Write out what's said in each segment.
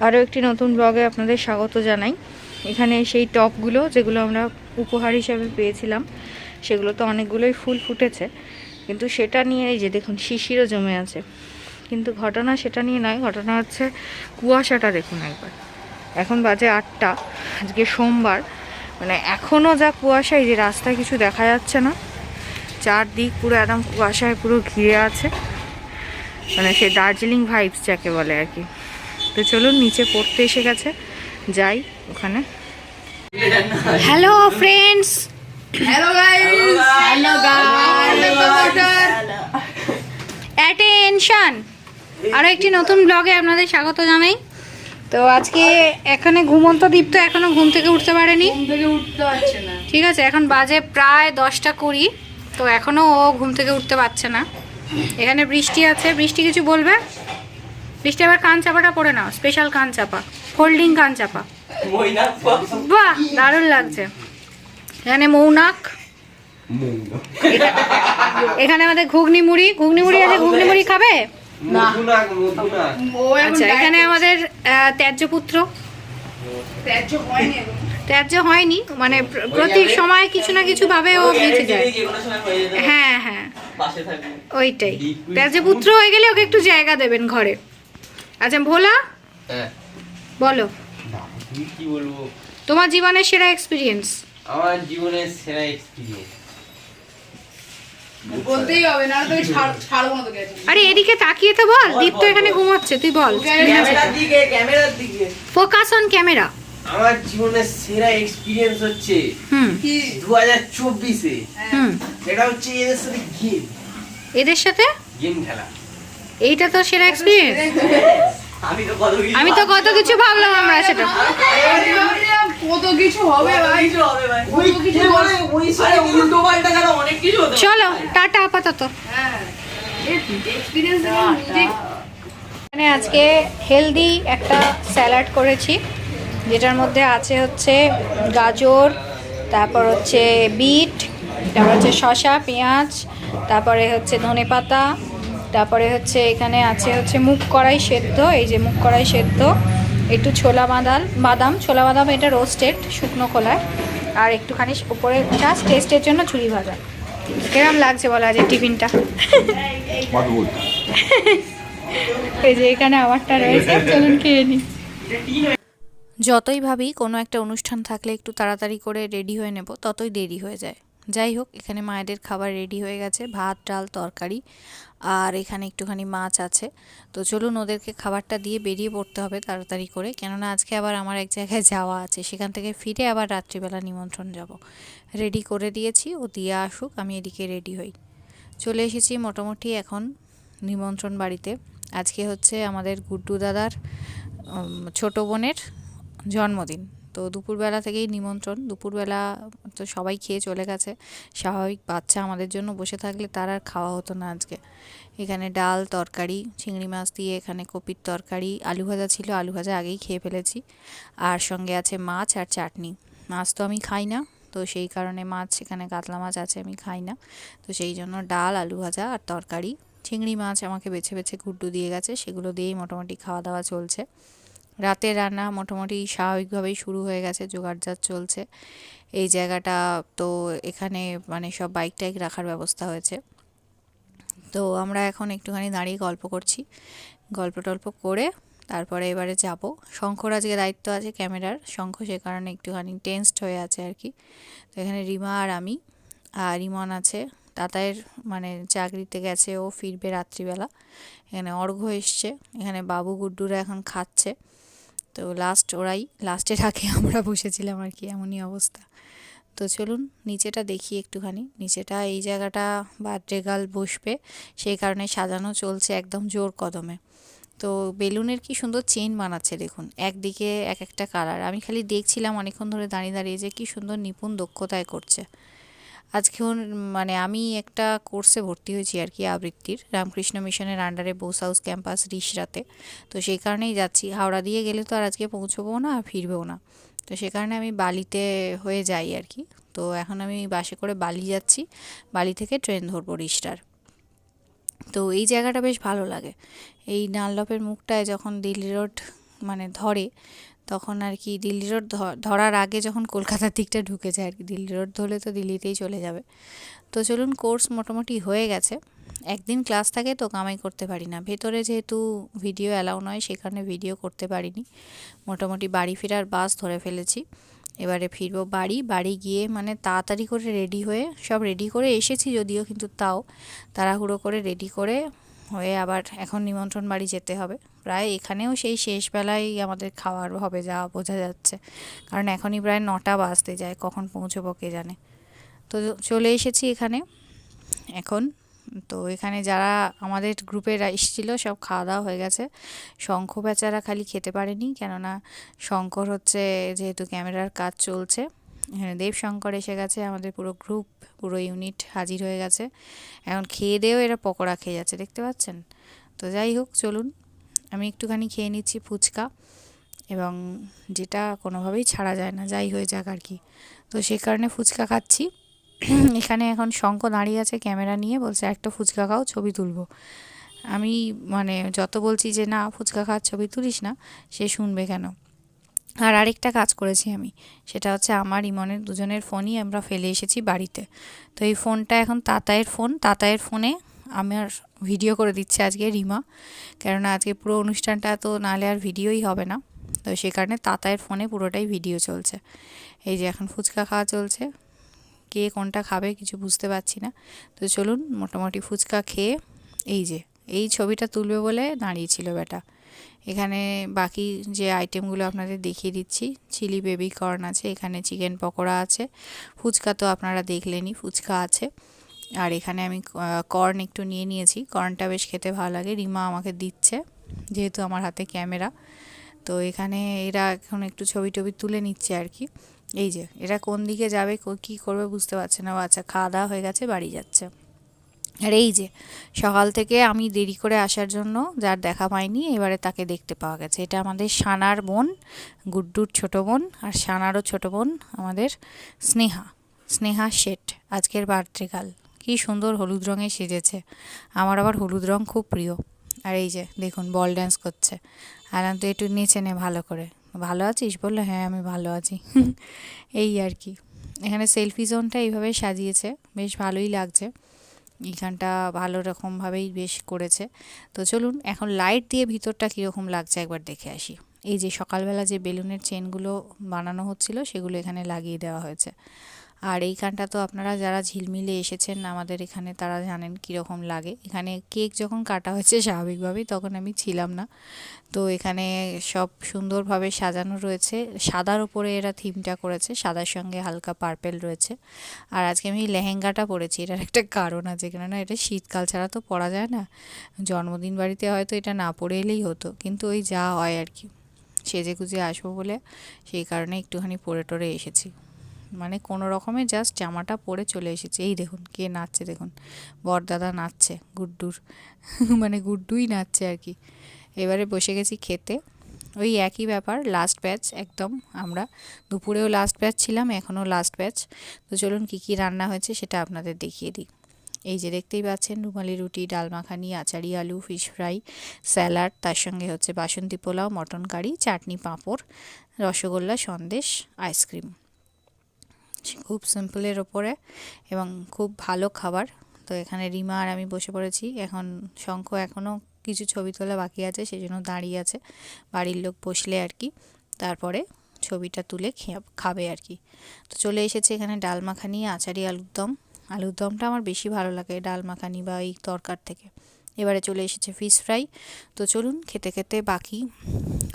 আরও একটি নতুন ব্লগে আপনাদের স্বাগত জানাই। এখানে সেই টপগুলো যেগুলো আমরা উপহার হিসাবে পেয়েছিলাম, সেগুলো তো অনেকগুলোই ফুল ফুটেছে। কিন্তু সেটা নিয়ে এই যে দেখুন, শিশিরও জমে আছে। কিন্তু ঘটনা সেটা নিয়ে নয়, ঘটনা হচ্ছে কুয়াশাটা দেখুন একবার। এখন বাজে আটটা, আজকে সোমবার। মানে এখনও যা কুয়াশা, এই যে রাস্তায় কিছু দেখা যাচ্ছে না। চারদিক পুরো একদম কুয়াশায় পুরো ঘিরে আছে। মানে সেই দার্জিলিং ভাইবস যাকে বলে আর কি। তো চলুন নিচে পড়তে এসে গেছে। যাই ওখানে। Hello friends hello. Hello, guys. Attention আরও একটি নতুন ব্লগে আপনাদের স্বাগত জানাই। তো আজকে এখানে ঘুমন্ত দীপ তো এখনও ঘুম থেকে উঠতে পারেনি। ঘুম থেকে উঠতে পারছে না। ঠিক আছে এখন বাজে প্রায় দশটা কুড়ি। তো এখনও ও ঘুম থেকে উঠতে পারছে না। এখানে বৃষ্টি আছে। বৃষ্টি কিছু বলবে? বৃষ্টি আবার কান চাপাটা পরে নাও স্পেশাল কান চাপা ফোল্ডিং কান চাপা। বাহ দারুণ লাগছে। এখানে মৌনাক। এখানে আমাদের ঘুগনি মুড়ি। ঘুগনি মুড়ি আছে ঘুগনি মুড়ি খাবে? আচ্ছা এখানে আমাদের ত্যায্য পুত্র। ত্যায্য হয়নি মানে প্র- প্রতি সময় কিছু না কিছু ভাবে ও বেঁচে যায়। হ্যাঁ হ্যাঁ। ওইটাই। ত্যায্য পুত্র হয়ে গেলে ওকে একটু জায়গা দেবেন ঘরে। আচ্ছা ভোলা? হ্যাঁ। বলো। কি বলব? তোমার জীবনের সেরা এক্সপিরিয়েন্স আমার জীবনের সেরা এক্সপিরিয়েন্স বলতেই হবে না তো ছাড়বো না তোকে আরে এদিকে তাকিয়ে তো বল দীপ তো এখানে ঘুমাচ্ছে তুই বল। ক্যামেরার দিকে ক্যামেরার দিকে। ফোকাস অন ক্যামেরা আমার জীবনের সেরা এক্সপিরিয়েন্স হচ্ছে কি? দু হাজার চব্বিশে সেটা হচ্ছে এদের সাথে গেম এদের সাথে? গেম খেলা। এইটা তো সেরা এক্সপিরিয়েন্স আমি তো কত কিছু আমি তো কত কিছু ভাবলাম আমরা সেটা কত কিছু হবে? ভাই চলো টাটা আপাতত। হ্যাঁ। এক্সপিরিয়েন্স এখানে আজকে হেলদি একটা স্যালাড করেছি যেটার মধ্যে আছে হচ্ছে গাজর তারপর হচ্ছে বিট তারপর হচ্ছে শসা পেঁয়াজ তারপরে হচ্ছে ধনেপাতা তারপরে হচ্ছে এখানে আছে হচ্ছে মুখ কড়াই সেদ্ধ এই যে মুখ কড়াই সেদ্ধ একটু ছোলা বাদাম বাদাম ছোলা বাদাম এটা রোস্টেড শুকনো খোলায় আর একটুখানি উপরে জাস্ট টেস্টের জন্য ঝুড়ি ভাজা। কিরম লাগছে বলা যে টিফিনটা? এই যে এখানে আমারটা রয়েছে চলুন খেয়ে নিই যতই ভাবি কোনো একটা অনুষ্ঠান থাকলে একটু তাড়াতাড়ি করে রেডি হয়ে নেব ততই দেরি হয়ে যায়। যাই হোক, এখানে মায়েদের খাবার রেডি হয়ে গেছে। ভাত, ডাল, তরকারি আর এখানে একটুখানি মাছ আছে। তো চলুন ওদেরকে খাবারটা দিয়ে বেরিয়ে পড়তে হবে তাড়াতাড়ি করে। কেননা আজকে আবার আমার এক জায়গায় যাওয়া আছে। সেখান থেকে ফিরে আবার রাত্রিবেলা নিমন্ত্রণ যাব। রেডি করে দিয়েছি। ও দিয়ে আসুক, আমি এদিকে রেডি হই। চলে এসেছি মোটামুটি এখন নিমন্ত্রণ বাড়িতে। আজকে হচ্ছে আমাদের গুড্ডু দাদার ছোট বোনের জন্মদিন। তো দুপুরবেলা থেকেই নিমন্ত্রণ। দুপুরবেলা তো সবাই খেয়ে চলে গেছে। স্বাভাবিক বাচ্চা আমাদের জন্য বসে থাকলে তার আর খাওয়া হতো না আজকে। এখানে ডাল, তরকারি, চিংড়ি মাছ দিয়ে এখানে কপির তরকারি, আলু ভাজা ছিল, আলু ভাজা আগেই খেয়ে ফেলেছি। আর সঙ্গে আছে মাছ আর চাটনি। মাছ তো আমি খাই না, তো সেই কারণে মাছ, এখানে কাতলা মাছ আছে আমি খাই না। তো সেই জন্য ডাল, আলু ভাজা আর তরকারি। চিংড়ি মাছ আমাকে বেছে বেছে গুড্ডু দিয়ে গেছে, সেগুলো দিয়েই মোটামুটি খাওয়া দাওয়া চলছে। রাতের রান্না মোটামুটি স্বাভাবিকভাবেই শুরু হয়ে গেছে জোগাড়জাত চলছে। এই জায়গাটা তো এখানে মানে সব বাইক টাইক রাখার ব্যবস্থা হয়েছে। তো আমরা এখন একটুখানি দাঁড়িয়ে গল্প করছি। গল্প টল্প করে তারপরে এবারে যাব। শঙ্কর আজকে দায়িত্ব আছে ক্যামেরার। শঙ্খ সে কারণে একটুখানি টেন্সড হয়ে আছে আর কি। তো এখানে রিমা আর আমি, আর ইমন আছে। তাতায়ের মানে চাকরিতে গেছে, ও ফিরবে রাত্রিবেলা। এখানে অর্ঘ এসছে। এখানে বাবু গুড্ডুরা এখন খাচ্ছে। তো লাস্ট ওরাই লাস্টের আগে আমরা বসেছিলাম আর কি, এমনই অবস্থা। তো চলুন নিচেটা দেখি একটুখানি। নিচেটা এই জায়গাটা বার্থডে গার্ল বসবে, সেই কারণে সাজানো চলছে একদম জোর কদমে। তো বেলুনের কি সুন্দর চেন বানাচ্ছে দেখুন, একদিকে এক একটা কালার আমি খালি দেখছিলাম অনেকক্ষণ ধরে দাঁড়িয়ে দাঁড়িয়ে যে কি সুন্দর নিপুণ দক্ষতায় করছে। আজকে মানে আমি একটা কোর্সে ভর্তি হয়েছি আর কি আবৃত্তির, রামকৃষ্ণ মিশনের আন্ডারে বোস হাউস ক্যাম্পাস রিসরাতে তো সেই কারণেই যাচ্ছি। হাওড়া দিয়ে গেলে তো আর আজকে পৌঁছবো না, আর ফিরবেও না। তো সে কারণে আমি বালিতে হয়ে যাই আর কি। তো এখন আমি বাসে করে বালি যাচ্ছি। বালি থেকে ট্রেন ধরবো রিসরার তো এই জায়গাটা বেশ ভালো লাগে। এই ডানলপের মুখটায় যখন দিল্লি রোড মানে ধরে তখন আর কি দিল্লি রোড ধরার আগে যখন কলকাতার দিকটা ঢুকে যায় আর কি, দিল্লি রোড ধরলে তো দিল্লিতেই চলে যাবে। তো চলুন কোর্স মোটামুটি হয়ে গেছে। একদিন ক্লাস থাকে তো কামাই করতে পারি না। ভেতরে যেহেতু ভিডিও অ্যালাউ নয় সেখানে ভিডিও করতে পারিনি। মোটামুটি বাড়ি ফেরার বাস ধরে ফেলেছি। এবারে ফিরবো বাড়ি বাড়ি গিয়ে মানে তাড়াতাড়ি করে রেডি হয়ে, সব রেডি করে এসেছি যদিও কিন্তু তাও, তাড়াহুড়ো করে রেডি করে হয়ে আবার এখন নিমন্ত্রণ বাড়ি যেতে হবে। প্রায় এখানেও সেই শেষ বেলায় আমাদের খাওয়ার হবে যা বোঝা যাচ্ছে। কারণ এখনই প্রায় নটা বাজতে যায়, কখন পৌঁছবো কে জানে। তো চলে এসেছি এখানে। এখন তো এখানে যারা আমাদের গ্রুপে এসেছিল, সব খাওয়া দাওয়া হয়ে গেছে। শঙ্খ বেচারা খালি খেতে পারেনি, কেননা শঙ্কর হচ্ছে যেহেতু ক্যামেরার কাজ চলছে। এখানে দেব শঙ্কর এসে গেছে, আমাদের পুরো গ্রুপ পুরো ইউনিট হাজির হয়ে গেছে। এখন খেয়ে দেও এরা পকোড়া খেয়ে যাচ্ছে, দেখতে পাচ্ছেন? তো যাই হোক, চলুন। আমি একটুখানি খেয়ে নিচ্ছি ফুচকা এবং যেটা কোনোভাবেই ছাড়া যায় না, যাই হয়ে যাক আর কি। তো সে কারণে ফুচকা খাচ্ছি। এখানে এখন শঙ্খ দাঁড়িয়ে আছে ক্যামেরা নিয়ে, বলছে একটা ফুচকা খাও, ছবি তুলবো। আমি মানে যত বলছি যে, না, ফুচকা খাওয়ার ছবি তুলিস না, সে শুনবে কেন? আর আরেকটা কাজ করেছি আমি, সেটা হচ্ছে আমার ইমনের দুজনের ফোনই আমরা ফেলে এসেছি বাড়িতে। তো এই ফোনটা এখন তাতায়ের ফোন, তাতায়ের ফোনে আমার ভিডিও করে দিচ্ছে আজকে রিমা, কেননা আজকে পুরো অনুষ্ঠানটা তো নাহলে আর ভিডিওই হবে না। তো সে কারণে তাতায়ের ফোনে পুরোটাই ভিডিও চলছে। এই যে এখন ফুচকা খাওয়া চলছে, কে কোনটা খাবে কিছু বুঝতে পারছি না। তো চলুন মোটামুটি ফুচকা খেয়ে, এই যে, এই ছবিটা তুলবে বলে দাঁড়িয়েছিল বেটা। এখানে বাকি যে আইটেমগুলো আপনাদের দেখিয়ে দিচ্ছি চিলি বেবি কর্ন আছে, এখানে চিকেন পকোড়া আছে, ফুচকা তো আপনারা দেখলেনই ফুচকা আছে। আর এখানে আমি কর্ন একটু নিয়ে নিয়েছি কর্নটা বেশ খেতে ভালো লাগে, রিমা আমাকে দিচ্ছে, যেহেতু আমার হাতে ক্যামেরা তো এখানে এরা এখন একটু ছবি টবি তুলে নিচ্ছে আর কি। এই যে, এরা কোন দিকে যাবে, কো- করবে বুঝতে পারছে না, ও আচ্ছা খাওয়া দাওয়া হয়ে গেছে, বাড়ি যাচ্ছে। আর এই যে, সকাল থেকে আমি দেরি করে আসার জন্য যার দেখা পাইনি, এবারে তাকে দেখতে পাওয়া গেছে। এটা আমাদের সানার বোন, গুড্ডুর ছোট বোন আর সানারও ছোট বোন, আমাদের স্নেহা স্নেহা শেঠ, আজকের বার্থডে কাল কী সুন্দর হলুদ রঙে সেজেছে। আমার আবার হলুদ রং খুব প্রিয়। আর এই যে, দেখুন, বল ড্যান্স করছে। আলাম তো একটু নেচে নে ভালো করে। ভালো আছিস? বলল হ্যাঁ আমি ভালো আছি। এই আর কি। এখানে সেলফি জোনটা এইভাবে সাজিয়েছে। বেশ ভালোই লাগছে। এখানটা ভালো রকমভাবেই বেশ করেছে। তো চলুন এখন লাইট দিয়ে ভিতরটা কীরকম লাগছে একবার দেখে আসি। এই যে সকালবেলা যে বেলুনের চেনগুলো বানানো হচ্ছিল সেগুলো এখানে লাগিয়ে দেওয়া হয়েছে। আর এইখানটা তো আপনারা যারা ঝিলমিলে এসেছেন আমাদের এখানে, তারা জানেন কীরকম লাগে। এখানে কেক যখন কাটা হয়েছে স্বাভাবিকভাবেই তখন আমি ছিলাম না। তো এখানে সব সুন্দরভাবে সাজানো রয়েছে। সাদার উপরে এরা থিমটা করেছে, সাদার সঙ্গে হালকা পার্পেল রয়েছে। আর আজকে আমি লেহেঙ্গাটা পরেছি, এটার একটা কারণ আছে, কেননা এটা শীতকাল ছাড়া তো পরা যায় না। জন্মদিন বাড়িতে হয়তো এটা না পরে এলেই হতো, কিন্তু ওই যা হয় আর কি। সেজে গুজে আসব বলে সেই কারণে একটুখানি পরে টরে এসেছি। মানে কোনো রকমে জাস্ট জামাটা পরে চলে এসেছে। এই দেখুন, কে নাচছে দেখুন। বরদাদা নাচছে, গুড্ডুর। মানে গুড্ডুই নাচছে আর কি। এবারে বসে গেছি খেতে। ওই একই ব্যাপার লাস্ট ব্যাচ একদম আমরা। দুপুরেও লাস্ট ব্যাচ ছিলাম, এখনও লাস্ট ব্যাচ তো চলুন কী কী রান্না হয়েছে সেটা আপনাদের দেখিয়ে দিই। এই যে দেখতেই পাচ্ছেন, রুমালি রুটি, ডাল মাখানি, আচারি আলু ফিশ ফ্রাই স্যালাড তার সঙ্গে হচ্ছে বাসন্তী pulao, mutton curry, chutney papad, rasgulla, sandesh ice cream খুব সিম্পলের ওপরে এবং খুব ভালো খাবার। তো এখানে রিমা আর আমি বসে পড়েছি। এখন শঙ্খ এখনও কিছু ছবি তোলা বাকি আছে সেই জন্য দাঁড়িয়ে আছে। বাড়ির লোক বসলে আর কি, তারপরে ছবিটা তুলে খাবে আর কি। তো চলে এসেছে এখানে ডাল মাখানি আচারি আলুর দম আলুর দমটা আমার বেশি ভালো লাগে, ডাল মাখানি বা এই তরকার থেকে। এবারে চলে এসেছে ফিশ ফ্রাই তো চলুন খেতে খেতে বাকি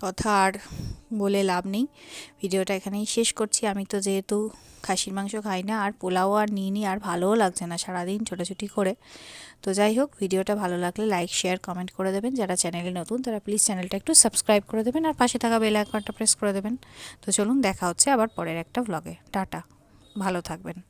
কথা আর বলে লাভ নেই। ভিডিওটা এখানেই শেষ করছি। আমি তো যেহেতু খাসির মাংস খাই না, আর পোলাও আর নিই নি আর ভালোও লাগছে না সারাদিন ছোটাছুটি করে। তো যাই হোক, ভিডিওটা ভালো লাগলে লাইক শেয়ার কমেন্ট করে দেবেন। যারা চ্যানেলে নতুন, তারা প্লিজ চ্যানেলটা একটু সাবস্ক্রাইব করে দেবেন। আর পাশে থাকা বেল আইকনটা প্রেস করে দেবেন। তো চলুন দেখা হচ্ছে আবার পরের একটা ভ্লগে টাটা। ভালো থাকবেন।